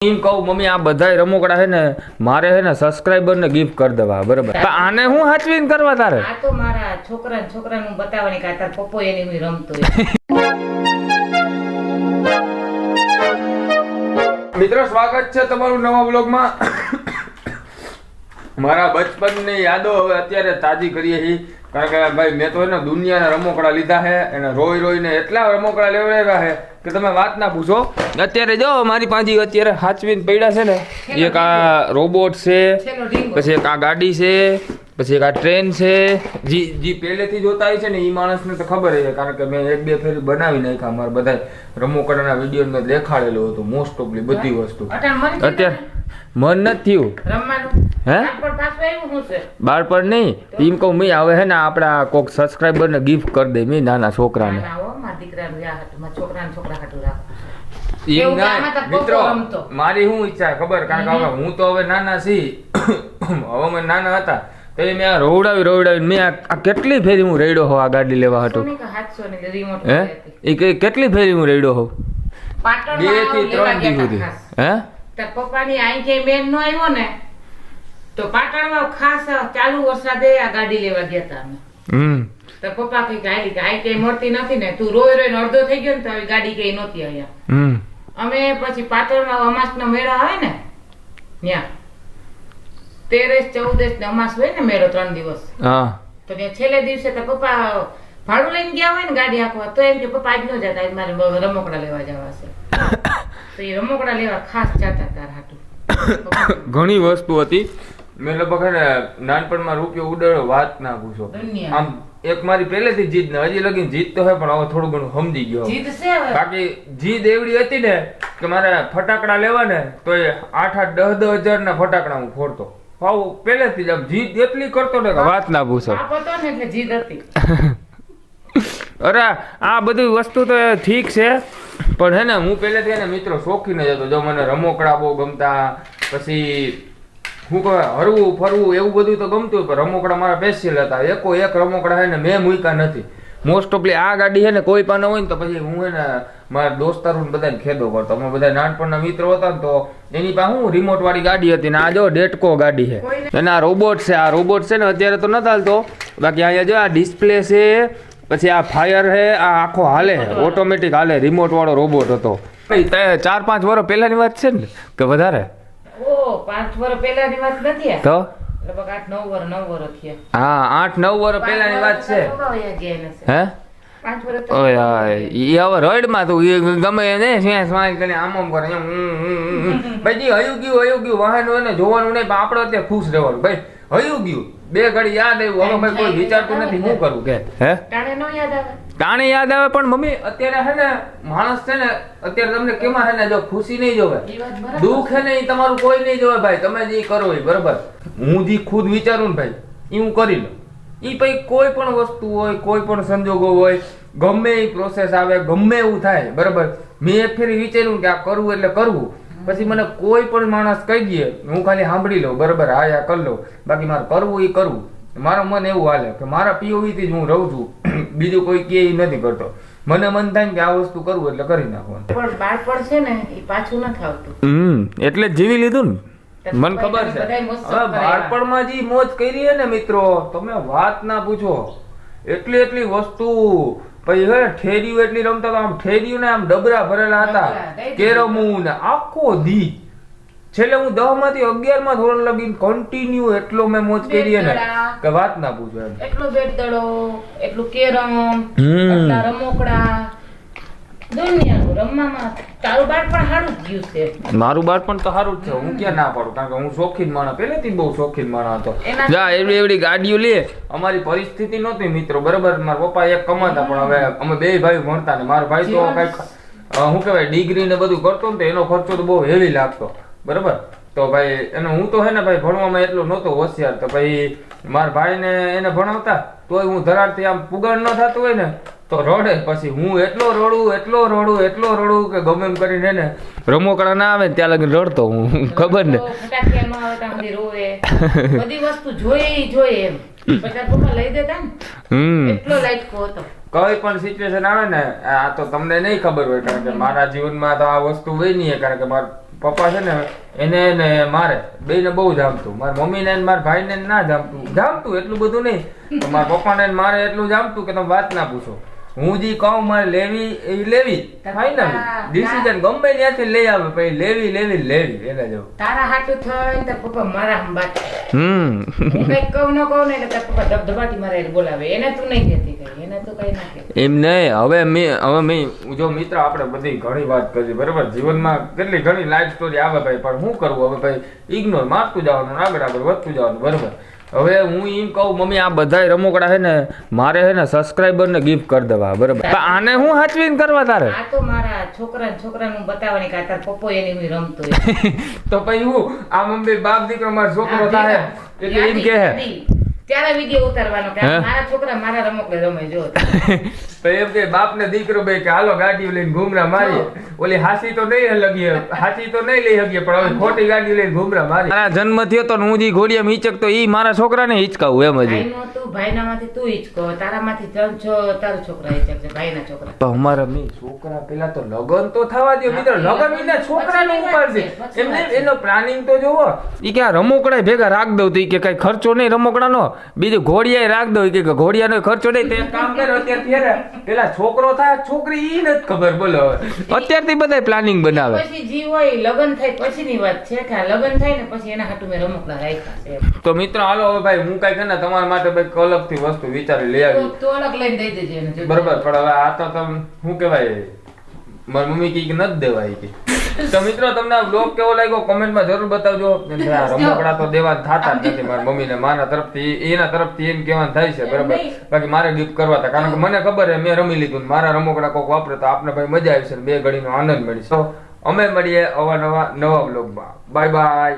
એમ કહું મમ્મી આ બધા રમકડા છે ને મારે છે ને સબસ્ક્રાઈબર ને ગિફ્ટ કરી દેવા બરાબર? આને હું હાચવીને કરવા તારે? આ તો મારા છોકરા છોકરા હું બતાવવાની કે તાર પપ્પો એની હું રમતો મિત્રો સ્વાગત છે તમારું નવા બ્લોગમાં મારા બચપનની યાદો હવે અત્યારે તાજી કરીએ છીએ. કારણ કે ભાઈ મેં તો એને દુનિયાના રમકડા લીધા છે એને રોઈ રોઈને એટલા રમકડા લેવડાવ્યા છે કે તમે વાત ના પૂછો. અત્યારે જો મારી પાંજી અત્યારે હાચવીને પડ્યા છે ને એક આ રોબોટ છે પછી એક આ ગાડી છે પછી એક આ ટ્રેન છે. જી જી પહેલેથી જોતા હોય છે ને એ માણસને તો ખબર છે કારણ કે મેં એક બે ફેરી બનાવી નાખ્યા મારા બધા રમોકડાના વીડિયો મેં દેખાડેલું હતું મોસ્ટ ઓફલી બધી વસ્તુ. અત્યારે મન નથી થયું. હે? બાળપણ પાછું આવ્યું શું છે? બાળપણ નહીં. એમ કહું મેં હવે હે ને આપણા કોક સબસ્ક્રાઈબર ને ગિફ્ટ કરી દે મેં નાના છોકરાને. મિત્રો મારી શું ઈચ્છા ખબર? કારણ કે હવે હું તો હવે નાના છી હવે અમે નાના હતા. તો એ મેં આ રોવડાવી રોવડાવી મેં આ કેટલી ફેરી હું રેડો હો આ ગાડી લેવા હતો હે? એ કે કેટલી ફેરી હું રેડો હોઉં? બેથી ત્રણ દી સુધી. હે? તાર પપ્પાની આઈ કે બેન નો આવ્યો ને તો પાટણમાં ખાસ ચાલુ વરસાદે આ ગાડી લેવા ગયા હતા અમે. હમ. પપ્પા કઈ ગાડી કે આઈ મળતી નથી ને તું રોય રોય અડધો થઈ ગયો ને તો ગાડી કઈ નહોતી અહીંયા. અમે પછી પાટણમાં અમાસનો મેળો આવે ને ત્યાં તેરેસ ચૌદસ ને અમાસ હોય ને મેળો ત્રણ દિવસ. તો ત્યાં છેલ્લે દિવસે તો પપ્પા ભાડું લઈને ગયા હોય ને ગાડી આખવા તો એમ કે પપ્પા આજ ન જતા આજ મારે રમકડા લેવા જવા છે. તો એ રમકડા લેવા ખાસ જતા તાર હાટું. ઘણી વસ્તુ હતી. મેં લગભગ ને નાનપણમાં રૂપિયો ઉડાડો વાત ના પૂછો. આમ એક મારી પહેલેથી જીદ ને હજી લગી જીદ તો હે પણ હવે થોડું ઘણું સમજી ગયો. બાકી જીદ એવડી હતી ને કે મારે ફટાકડા લેવા ને તો એ આઠ આઠ દસ દસ હજાર ના ફટાકડા હું ફોડતો. હાવ પહેલેથી જ આમ જીદ એટલી કરતો ને વાત ના પૂછો. બાપ ને એટલે જીદ હતી. અરે આ બધી વસ્તુ તો ઠીક છે. પણ હે ને હું પહેલેથી એને મિત્રો શોખીને જ હતો. જો મને રમોકડા બહુ ગમતા પછી હું કહે હરવું ફરવું એવું બધું તો ગમતું પણ રમોકડા મારા સ્પેશિયલ હતા. એકો એક રમોકડા હે ને મેં મૂક્યા નથી. મોસ્ટ ઓફલી આ ગાડી છે ને કોઈ પણ હોય ને તો પછી હું હે ને મારા દોસ્તારોને બધાને ખેદો કરતો. અમે બધા નાનપણના મિત્રો હતા ને તો એની પાસે હું રિમોટ વાળી ગાડી હતી ને આ જો ડેટકો ગાડી છે અને આ રોબોટ છે. આ રોબોટ છે ને અત્યારે તો નથી હાલતો બાકી અહીંયા જો આ ડિસ્પ્લે છે પછી આ ફાયર છે આ આખો હાલે ઓટોમેટિક હાલે રિમોટ વાળો રોબોટ હતો. ભાઈ, ચાર પાંચ વર્ષ પહેલાની વાત છે ને કે વધારે? પાંચ વર્ષ પહેલાની વાત નથી તો? લગભગ આઠ નવ વર્ષ નવ વર્ષ થયા. હા આઠ નવ વર્ષ પહેલાની વાત છે. હે? પાંચ વર્ષ તો ઓય હાય. ઈ હવે રડમાં તું. ગમે એને સ્મેલ કરીને આમ આમ કરે. એમ હમ, હમ, હમ. ભાઈ હયું ગયું હયું ગયું. વાહન ને જોવાનું નહીં આપણે અત્યારે ખુશ રહેવાનું. ભાઈ હયું ગયું. બે ઘડી યાદ આવ્યું. હવે ભાઈ કોઈ વિચારતું નથી. શું કરવું કે હે? ટાણે યાદ આવે? તાણે યાદ આવે પણ મમ્મી અત્યારે હે ને માણસ છે ને અત્યારે તમને કેમાં હે ને જો ખુશી નહીં જોવે. દુઃખ હે ને તમારું કોઈ નહીં જોવે. ભાઈ તમે જે કરો એ બરાબર? હું જે ખુદ વિચારું ને ભાઈ એ હું કરી લઉં. ઈ પછી કોઈ પણ વસ્તુ હોય કોઈ પણ સંજોગો હોય ગમે એ પ્રોસેસ આવે ગમે એવું થાય બરાબર? મેં એક ફેરી વિચાર્યું કે આ કરવું એટલે કરવું. પછી મને કોઈ પણ માણસ કહી દે હું ખાલી સાંભળી લઉં બરાબર? હા યા કરી લઉં. બાકી મારે કરવું એ કરવું. મારું મન એવું હાલે કે મારા પીઓવીથી થી જ હું રહું છું. બીજું કોઈ કે ઈ નથી કરતો. મને મન થાય ને કે આ વસ્તુ કરવું એટલે કરી નાખવાનું. પણ બાળપણ છે ને એ પાછું નથી આવતું. હમ એટલે જ જીવી લીધું ને? મને ખબર છે. હવે બાળપણમાં જે મોજ કરી ને મિત્રો તમે વાત ના પૂછો. એટલી એટલી વસ્તુ પછી હે ઠેરિયું એટલી રમતા આમ ઠેરિયું ને આમ ડબરા ભરેલા હતા. કેરમું ને આખો દી. છેલ્લે હું દહમાંથી અગિયારમાં ધોરણ લગીને કન્ટિન્યુ એટલો મેં મોજ કરી ને. કે વાત ના પૂછો એમ. એટલો બેટ દડો એટલું કેરમ રમોકડા આટલા રમકડા. દુનિયાનું રમવામાં તારું બાળપણ સારું ગયું છે. મારું બાળપણ તો સારું જ છે. હું ક્યાં ના પાડું? કારણ કે હું શોખીન માણસ પહેલેથી બહુ શોખીન માણસ હતો. જા એવડી એવડી ગાડીઓ લે. અમારી પરિસ્થિતિ નહોતી મિત્રો બરાબર? મારા પપ્પા એક કમાતા પણ હવે અમે બે ભાઈ ભણતા ને મારો ભાઈ તો કંઈક શું કહેવાય ડિગ્રી ને બધું કરતો ને તો એનો ખર્ચો તો બહુ હેવી લાગતો. બરાબર? તો ભાઈ એને હું તો હે ને ભાઈ ભણવામાં એટલો નહોતો હોશિયાર. તો ભાઈ મારા ભાઈને એને ભણાવતા તોય હું ધરાડથી આમ પુગાડ ન થતું હોય ને તો રડે પછી હું એટલો રડું એટલો રડું એટલો રડું કે ગમે એમ કરીને ને રમોકડા ના આવે ને ત્યાં લગી રડતો હું ખબર ને. બધી વસ્તુ જોઈએ જોઈએ એમ. પછી તારા પપ્પા લઈ દેતા હમ. એટલો લાઈટકો હતો. કઈ પણ સિચ્યુએશન આવે ને આ તો તમને નહીં ખબર હોય કારણ કે મારા જીવનમાં તો આ વસ્તુ હોય નહીં કારણ કે મારા પપ્પા છે ને એને ને મારે બેયને બહુ જામતું. મારા મમ્મીને ને મારા ભાઈને ને ના જામતું. જામતું એટલું બધું નહીં. મારા પપ્પાને ને મારે એટલું જામતું કે તમે વાત ના પૂછો. હું જે કહું મારે લેવી એ લેવી. ફાઇનલ ડિસિઝન ગમે ત્યાંથી લઈ આવે પછી લેવી લેવી લેવી એને જેવું. તારા હાટું થઈને તો પપ્પા મારા હંબાત હમ. હું કહું ન કહું ને એટલે પપ્પા ધબધબાટી મારે બોલાવે. એને તું નહીં કહેતી કઈ એને તું કઈ ના એમ નહીં. હવે મેં હવે મેં જો મિત્ર આપણે બધી ઘણી વાત કરી બરાબર? જીવનમાં કેટલી ઘણી લાઈફ સ્ટોરી આવે ભાઈ પણ શું કરવું? હવે ભાઈ ઇગ્નોર મારતું જવાનું આગળ આગળ વધતું જવાનું બરાબર? હવે હું એમ કહું મમ્મી આ બધા રમકડા છે ને મારે છે ને સબસ્ક્રાઈબર ને ગિફ્ટ કરી દેવા બરાબર? આને હું હાચવીને કરવા તારે? આ તો મારા છોકરા છોકરાને હું બતાવવાની કે તાર પપ્પો એની હું રમતો. તો પછી હું આ મમ્મી બાપ દીકરો મારો છોકરો થાય એટલે એમ કે હે ત્યારે વીડિયો ઉતારવાનો કે મારા છોકરા મારા રમકડે રમે જો. તો એમ કે બાપ ને દીકરો બે કે હાલો ગાડી લઈને ઘૂમરા મારીએ. ઓલી હાસી તો નહીં લગીએ હાસી તો નહીં લઈ શકીએ પણ હવે ખોટી ગાડી લઈને ઘૂમરા મારી મારા જન્મ થયો તો હું જે હિંચક તો ઈ મારા છોકરાને હિચકાવું એમ હજી. ભાઈનો તું ભાઈનામાંથી તું હિચકો. તારામાંથી ત્રણ તારો છોકરા હિચકશે ભાઈના છોકરા. તો અમારા મી છોકરા પેલા તો લગન તો થવા દો મિત્રો લગન વિના છોકરાને ઉપાડશે એમને પછી વાત છે. એનો પ્લાનિંગ તો જોવો. ઈ કે આ રમકડા ભેગા રાખ દઉં તી કે કઈ ખર્ચો નહીં રમકડાનો. બીજું ઘોડિયાએ રાખ દઉં કે ઘોડિયાનો ખર્ચો નહીં. તે કામ કરો ને, પેલા છોકરો થાય છોકરી ઈ નથી ખબર બોલો. અત્યારથી બધા પ્લાનિંગ બનાવે. પછી જી હોય લગ્ન થાય પછીની વાત છે કે લગ્ન થાય ને પછી એના હાટુ મેં રમકડા રાખ્યા છે તો મિત્રો હાલો હવે ભાઈ હું કઈ છે ને તમારા માટે ભાઈ અલગથી વસ્તુ વિચારી લઈ આવી. તો- અલગ લઈને દઈ દેજે બરોબર પણ હવે આ તો તમે શું કહેવાય? મારી મમ્મી કી નથી દેવાય કે તો મિત્રો તમને આ બ્લોગ કેવો લાગ્યો? કોમેન્ટમાં જરૂર બતાવજો. રમકડા તો દેવા થતા જ નથી મારી મમ્મીને. મારા તરફથી એના તરફથી એમ કહેવાનું થાય છે બરાબર? બાકી મારે ગિફ્ટ કરવા હતા. કારણ કે મને ખબર છે મેં રમી લીધું ને મારા રમકડા કોક વાપરે તો આપને ભાઈ મજા આવશે છે બે ઘડીનો આનંદ મળી તો અમે મળીએ અવાનવા નવા બ્લોગમાં બાય બાય